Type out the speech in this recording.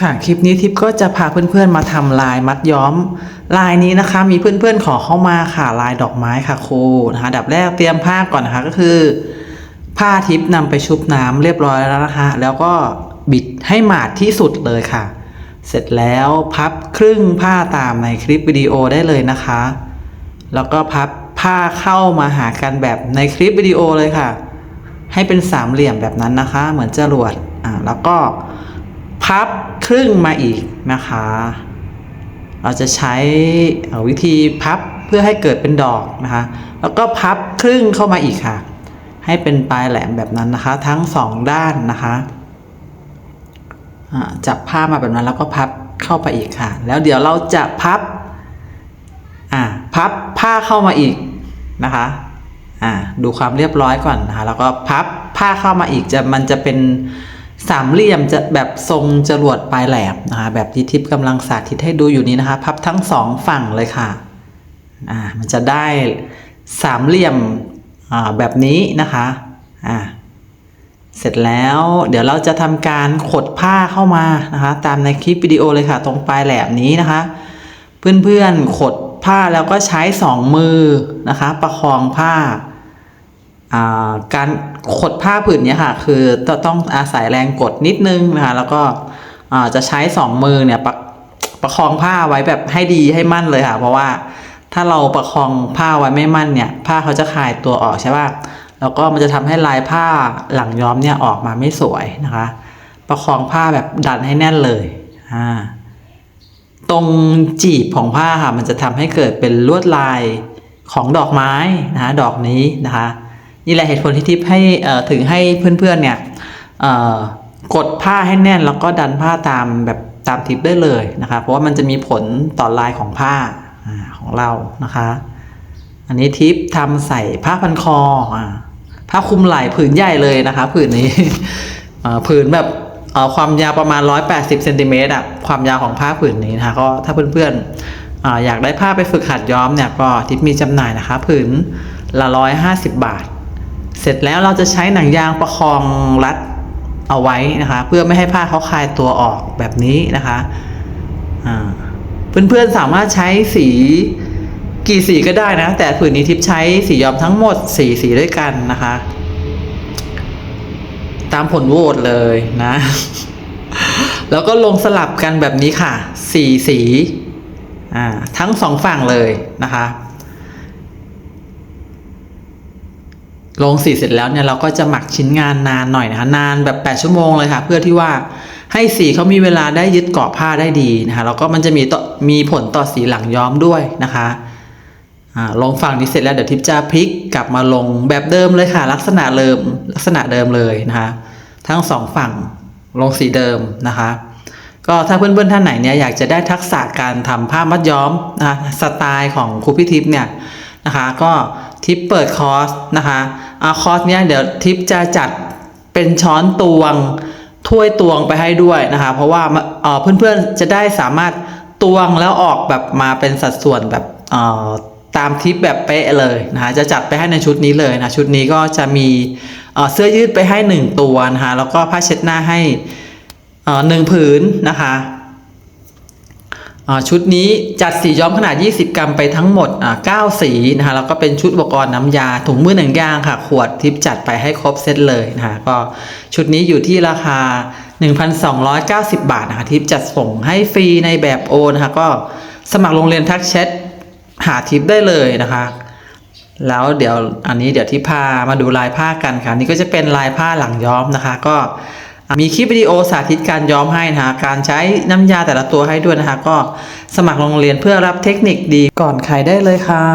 ค่ะคลิปนี้ทิปก็จะพาเพื่อนๆมาทำลายมัดย้อม ลายนี้นะคะ มีเพื่อนๆขอเข้ามาค่ะลายดอกไม้ค่ะครูนะคะดับแรกเตรียมผ้าก่อนนะคะก็คือ ผ้าทิปนำไปชุบน้ำเรียบร้อยแล้วนะคะแล้วก็บิดให้หมาดที่สุดเลยค่ะ เสร็จแล้วพับครึ่งผ้าตามในคลิปวิดีโอได้เลยนะคะ แล้วก็พับผ้าเข้ามาหากันแบบในคลิปวิดีโอเลยค่ะ ให้เป็นสามเหลี่ยมแบบนั้นนะคะ เหมือนจรวดอ่าแล้วก็พับ ครึ่งมาอีกนะคะ เราจะใช้วิธีพับเพื่อให้เกิดเป็นดอกนะคะ แล้วก็พับครึ่งเข้ามาอีกค่ะ ให้เป็นปลายแหลมแบบนั้นนะคะ ทั้งสองด้านนะคะจับผ้ามาแบบนั้นแล้วก็พับเข้าไปอีกค่ะ แล้วเดี๋ยวเราจะพับอ่าพับผ้าเข้ามาอีกนะคะอ่าดูความเรียบร้อยก่อนนะคะ แล้วก็พับผ้าเข้ามาอีกจะมันจะเป็น สามเหลี่ยมจะแบบทรงจรวดปลายแหลมนะคะแบบที่ทิพย์กำลังสาธิตให้ดูอยู่นี้นะคะ พับทั้งสองฝั่งเลยค่ะอ่ามันจะได้สามเหลี่ยมอ่าแบบนี้นะคะอ่าเสร็จแล้วเดี๋ยวเราจะทำการขดผ้าเข้ามานะคะ ตามในคลิปวิดีโอเลยค่ะ ตรงปลายแหลมนี้นะคะ เพื่อนๆขดผ้าแล้วก็ใช้สองมือนะคะ ประคองผ้าอ่า การขดผ้าผืนเนี้ยค่ะ คือต้องอาศัยแรงกดนิดนึงนะคะ แล้วก็จะใช้สองมือเนี่ยประประคองผ้าไว้แบบให้ดีให้มั่นเลยค่ะ เพราะว่าถ้าเราประคองผ้าไว้ไม่มั่นเนี่ย ผ้าเขาจะคลายตัวออกใช่ป่ะแล้วก็มันจะทำให้ลายผ้าหลังย้อมเนี่ยออกมาไม่สวยนะคะ ประคองผ้าแบบดันให้แน่นเลยอ่าตรงจีบของผ้าค่ะ มันจะทำให้เกิดเป็นลวดลายของดอกไม้นะคะดอกนี้นะคะ นี่แหละเหตุผลที่ทิพให้ถึงให้เพื่อนๆเนี่ยเอ่อกดผ้าให้แน่นแล้วก็ดันผ้าตามแบบตามทิปได้เลยนะคะเพราะว่ามันจะมีผลต่อลายของผ้าอของเรานะคะ อันนี้ทิปทำใส่ผ้าพันคอผ้าคลุมไหล่ผืนใหญ่เลยนะคะ ผืนนี้ผืนแบบความยาวประมาณ 180เซนติเมตรอะความยาวของผ้าผืนนี้นะคะก็ถ้าเพื่อนๆออยากได้ผ้าไปฝึกหัดย้อมเนี่ยก็ทิปมีจำหน่ายนะคะ ผืนละ 150 บาท เสร็จแล้วเราจะใช้หนังยางประคองรัดเอาไว้นะคะ เพื่อไม่ให้ผ้าเขาคลายตัวออกแบบนี้นะคะเพื่อนๆสามารถใช้สีกี่สีก็ได้นะ แต่ผืนนี้ทิปใช้สีย้อมทั้งหมดสีสีด้วยกันนะคะ ตามผลโหวตเลยนะ แล้วก็ลงสลับกันแบบนี้ค่ะ สี่สี อ่า ทั้งสองฝั่งเลยนะคะ ลงสีเสร็จแล้วเนี่ยเราก็จะหมักชิ้นงานนานหน่อยนะคะนานแบบ 8 ชั่วโมงเลยค่ะ เพื่อที่ว่าให้สีเขามีเวลาได้ยึดเกาะผ้าได้ดีนะคะแล้วก็มันจะมีต่อมีผลต่อสีหลังย้อมด้วยนะคะอ่าลงฝั่งนี้เสร็จแล้วเดี๋ยวทิพจะพลิกกลับมาลงแบบเดิมเลยค่ะ ลักษณะเดิมลักษณะเดิมเลยนะคะ ทั้งสองฝั่งลงสีเดิมนะคะ ก็ถ้าเพื่อนๆท่านไหนเนี่ยอยากจะได้ทักษะการทำผ้ามัดย้อมนะคะสไตล์ของครูพี่ทิพย์เนี่ยนะคะ ก็ ทิปเปิดคอร์สนะคะอาคอร์สเนี้ยเดี๋ยวทิปจะจัดเป็นช้อนตวงถ้วยตวงไปให้ด้วยนะคะ เพราะว่าเพื่อนๆจะได้สามารถตวงแล้วออกแบบมาเป็นสัดส่วนแบบตามทิปแบบเป๊ะเลยนะคะจะจัดไปให้ในชุดนี้เลยนะชุดนี้ก็จะมีเสื้อยืดไปให้หนึ่งตัวนะคะแล้วก็ผ้าเช็ดหน้าให้หนึ่งผืนนะคะ ชุดนี้จัดสีย้อมขนาด 20 กรัมไปทั้งหมดอ่า9สีนะคะแล้วก็เป็นชุดอุปกรณ์น้ำยา ถุงมือหนังยางค่ะ ขวดทิปจัดไปให้ครบเซตเลยนะคะก็ชุดนี้อยู่ที่ราคา 1,290 บาทนะคะทิปจัดส่งให้ฟรีในแบบโอนะคะก็สมัครโรงเรียนทักแชทหาทิปได้เลยนะคะแล้วเดี๋ยวอันนี้เดี๋ยวที่พามาดูลายผ้ากันค่ะนี่ก็จะเป็นลายผ้าหลังย้อมนะคะ ก็ มีคลิปวิดีโอสาธิตการย้อมให้นะคะการใช้น้ำยาแต่ละตัวให้ด้วยนะคะก็สมัครโรงเรียนเพื่อรับเทคนิคดีก่อนใครได้เลยค่ะ